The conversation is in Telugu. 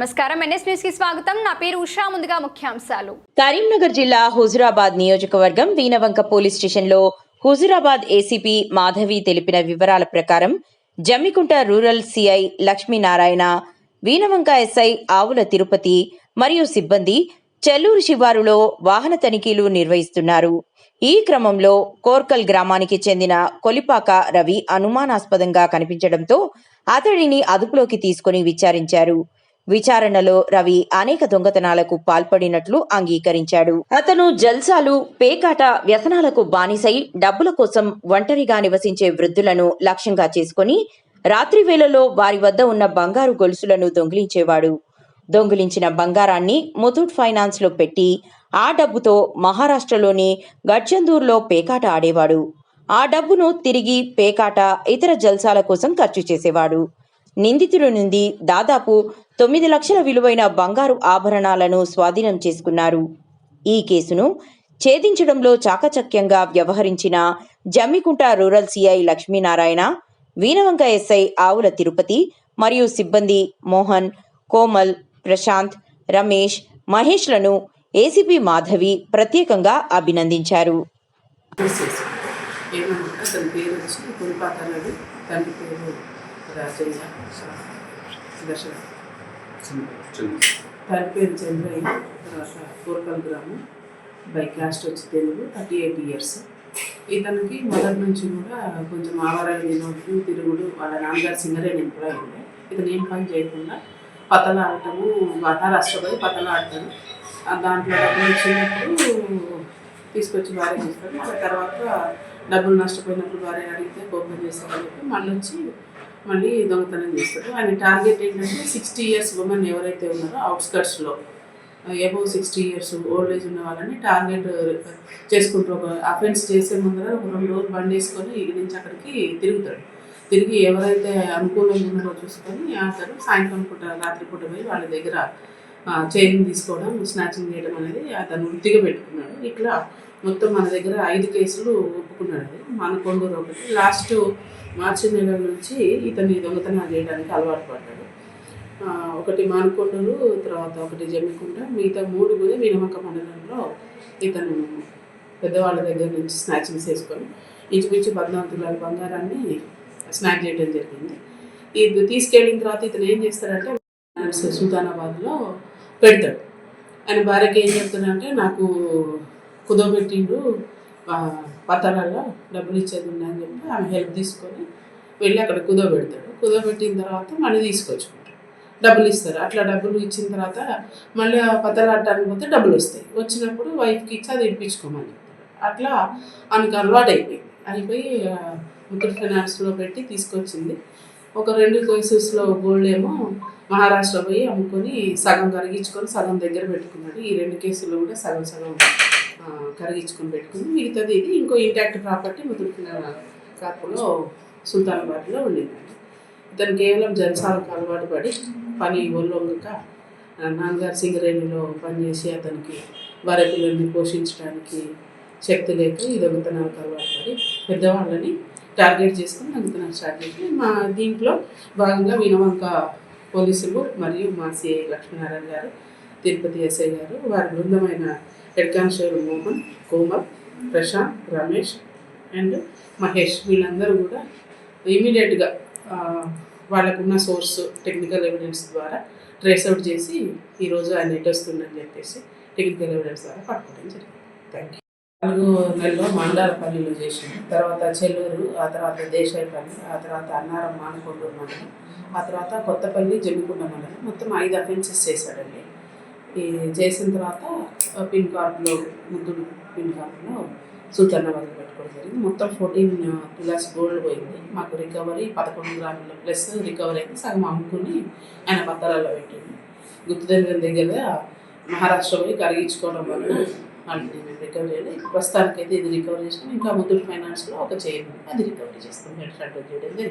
నమస్కారం. ఎన్ఎస్ న్యూస్కి స్వాగతం. నా పేరు ఉషా. ముందుగా ముఖ్యాంశాలు. కరీంనగర్ జిల్లా హుజురాబాద్ నియోజకవర్గం వీనవంక పోలీస్ స్టేషన్లో హుజురాబాద్ ఏసీపీ మాధవి తెలిపిన వివరాల ప్రకారం Jammikunta rural CI Lakshminarayana Veenavanka SI Avula Tirupati మరియు సిబ్బంది చెల్లూరు శివారులో వాహన తనిఖీలు నిర్వహిస్తున్నారు. ఈ క్రమంలో కోర్కల్ గ్రామానికి చెందిన కొలిపాక రవి అనుమానాస్పదంగా కనిపించడంతో అతడిని అదుపులోకి తీసుకుని విచారించారు. విచారణలో రవి అనేక దొంగతనాలకు పాల్పడినట్లు అంగీకరించాడు. అతను జల్సాలు పేకాట వ్యసనాలకు బానిసై డబ్బుల కోసం ఒంటరిగా నివసించే వృద్ధులను లక్ష్యంగా చేసుకుని రాత్రి వేళలో వారి వద్ద ఉన్న బంగారు గొలుసులను దొంగిలించేవాడు. దొంగిలించిన బంగారాన్ని ముతూట్ ఫైనాన్స్లో పెట్టి ఆ డబ్బుతో మహారాష్ట్రలోని గడ్చందూర్లో పేకాట ఆడేవాడు. ఆ డబ్బును తిరిగి పేకాట ఇతర జల్సాల కోసం ఖర్చు చేసేవాడు. నిందితుడి నుండి దాదాపు తొమ్మిది లక్షల విలువైన బంగారు ఆభరణాలను స్వాధీనం చేసుకున్నారు. ఈ కేసును ఛేదించడంలో చాకచక్యంగా వ్యవహరించిన Jammikunta rural CI Lakshminarayana Veenavanka SI Avula Tirupati మరియు సిబ్బంది మోహన్ కోమల్ ప్రశాంత్ రమేష్ మహేష్లను ఏసీపీ మాధవి ప్రత్యేకంగా అభినందించారు. ఏమన్నా పేరు వచ్చి తండ్రి పేరు? రాజయ్య తండ్రి పేరు చంద్రయ్య తర్వాత కోరకల్ గ్రామం బై క్యాస్ట్ వచ్చి తెలుగు థర్టీ ఎయిట్ ఇయర్స్. ఇతనికి మొదటి నుంచి కూడా కొంచెం ఆవారాలు తినొద్దు తిరుగుడు వాళ్ళ నాన్నగారు సింగరేణి ఎంప్లాయ్ ఉండే ఇతను ఏం పని చేయకుండా పతల ఆడటము మహారాష్ట్ర పోయి పతల ఆడతాను దాంట్లో డబ్బులు వచ్చినప్పుడు తీసుకొచ్చి భార్య చేస్తాడు ఆ తర్వాత డబ్బులు నష్టపోయినప్పుడు భార్య అడిగితే కోపం చేస్తాడని చెప్పి మళ్ళీ వచ్చి మళ్ళీ దొంగతనం చేస్తారు. ఆయన టార్గెట్ ఏంటంటే సిక్స్టీ ఇయర్స్ ఉమెన్ ఎవరైతే ఉన్నారో అవుట్స్కట్స్లో above sixty years old age ఉన్న వాళ్ళని టార్గెట్ uh, చేసుకుంటూ ఒక అఫెన్స్ చేసే ముందర ఒక రెండు రోజులు బండి వేసుకొని ఇక్కడి నుంచి అక్కడికి తిరుగుతాడు. తిరిగి ఎవరైతే అనుకూలంగా ఉన్నారో చూసుకొని అతను సాయంత్రం పూట రాత్రి పూట పోయి వాళ్ళ దగ్గర చైన్ తీసుకోవడం స్నాచింగ్ చేయడం అనేది అతను వృత్తిగా పెట్టుకున్నాడు. ఇట్లా మొత్తం మన దగ్గర ఐదు కేసులు ఒప్పుకున్నాడు అది మన కొండూరు ఒకటి లాస్ట్ మార్చి నెల నుంచి ఇతన్ని దొంగతనాలు చేయడానికి అలవాటు పడ్డాడు. ఒకటి మానుకొండూరు తర్వాత ఒకటి జమ్మికుంట మిగతా మూడు కూడా వినమక్క మండలంలో ఇతను పెద్దవాళ్ళ దగ్గర నుంచి స్నాచింగ్స్ వేసుకొని ఇంచుమించు పద్నాలుగు తులాల బంగారాన్ని స్నాచ్ చేయడం జరిగింది. ఇది తీసుకెళ్ళిన తర్వాత ఇతను ఏం చేస్తాడంటే సుల్తానాబాద్లో పెడతాడు. ఆయన భార్యకి ఏం చెప్తున్నాడంటే నాకు కుదోబెట్టిండు ఆ, పత్రాలలో డబ్బులు ఇచ్చేది ఉందని చెప్పి ఆమె హెల్ప్ తీసుకొని వెళ్ళి అక్కడ కుదోబెడతాడు కుదోబెట్టిన తర్వాత మళ్ళీ తీసుకొచ్చుకుంటాడు. డబ్బులు ఇస్తారు. అట్లా డబ్బులు ఇచ్చిన తర్వాత మళ్ళీ ఆ పత్రాలు ఆడటానికి పోతే డబ్బులు వస్తాయి. వచ్చినప్పుడు వైఫ్కి ఇచ్చి అది ఇప్పించుకోమని అట్లా ఆమెకు అలవాటు అయిపోయింది అయిపోయి ఆ, ముత్తూట్ ఫైనాన్స్లో పెట్టి తీసుకొచ్చింది. ఒక రెండు కేసెస్లో గోల్డ్ ఏమో మహారాష్ట్ర పోయి అమ్ముకొని సగం కరిగించుకొని సగం దగ్గర పెట్టుకున్నాడు. ఈ రెండు కేసుల్లో కూడా సగం సగం కరిగించుకొని పెట్టుకుని మిగతాది ఇది ఇంకో ఇంటాక్ట్ ప్రాపర్టీ ముదురుకున్న కాపులో సుల్తానాబాద్లో ఉండిందండి ఇతను కేవలం జలసాలకు అలవాటు పడి పని ఒళ్ళొంగక నాన్నగారు సింగరేణిలో పనిచేసి అతనికి భార్య పిల్లల్ని పోషించడానికి శక్తి లేక ఈ దొంగతనాలకు అలవాటు పడి పెద్దవాళ్ళని టార్గెట్ చేసుకుని దొంగతనాలు స్టార్ట్ చేసి మా దీంట్లో భాగంగా వినవంక పోలీసులు మరియు మా సిఐ లక్ష్మీనారాయణ గారు తిరుపతి ఎస్ఐ గారు వారి బృందమైన head constable Mohan Komal Prashant Ramesh and Mahesh వీళ్ళందరూ కూడా ఇమీడియట్గా వాళ్ళకున్న సోర్స్ టెక్నికల్ ఎవిడెన్స్ ద్వారా ట్రేస్ అవుట్ చేసి ఈరోజు ఆయన ఎటు వస్తుందని చెప్పేసి టెక్నికల్ ఎవిడెన్స్ ద్వారా పట్టుకోవడం జరిగింది. థ్యాంక్ యూ నాలుగు నెలలో మండారపల్లిలో చేసాను తర్వాత చెల్లూరు ఆ తర్వాత దేశాయపల్లి ఆ తర్వాత అన్నారం మానకొండూరు మండలం ఆ తర్వాత కొత్తపల్లి జమ్మికుండ మండలం. మొత్తం ఐదు అఫెన్సెస్ చేశాడండి. ఈ చేసిన తర్వాత పిన్ కార్డులో ముద్దుడు పిన్ కార్డులో సూచన వదిలి పెట్టుకోవడం జరిగింది. మొత్తం ఫోర్టీన్ తులాస్ గోల్డ్ పోయింది. మాకు రికవరీ పదకొండు గ్రాముల ప్లస్ రికవరీ అయితే సగం అమ్ముకుని ఆయన పత్రాల్లో పెట్టింది. గుర్తు దగ్గర దగ్గర మహారాష్ట్ర పోయి కరిగించుకోవడం వల్ల ఆల్రెడీ మేము రికవరీ చేయాలి ప్రస్తుతానికైతే ఇది రికవరీ చేసుకుని ఇంకా ముత్తూట్ ఫైనాన్స్లో ఒక చైన్ అది రికవరీ చేస్తాం హెడ్ షాట్ చేయడం జరిగింది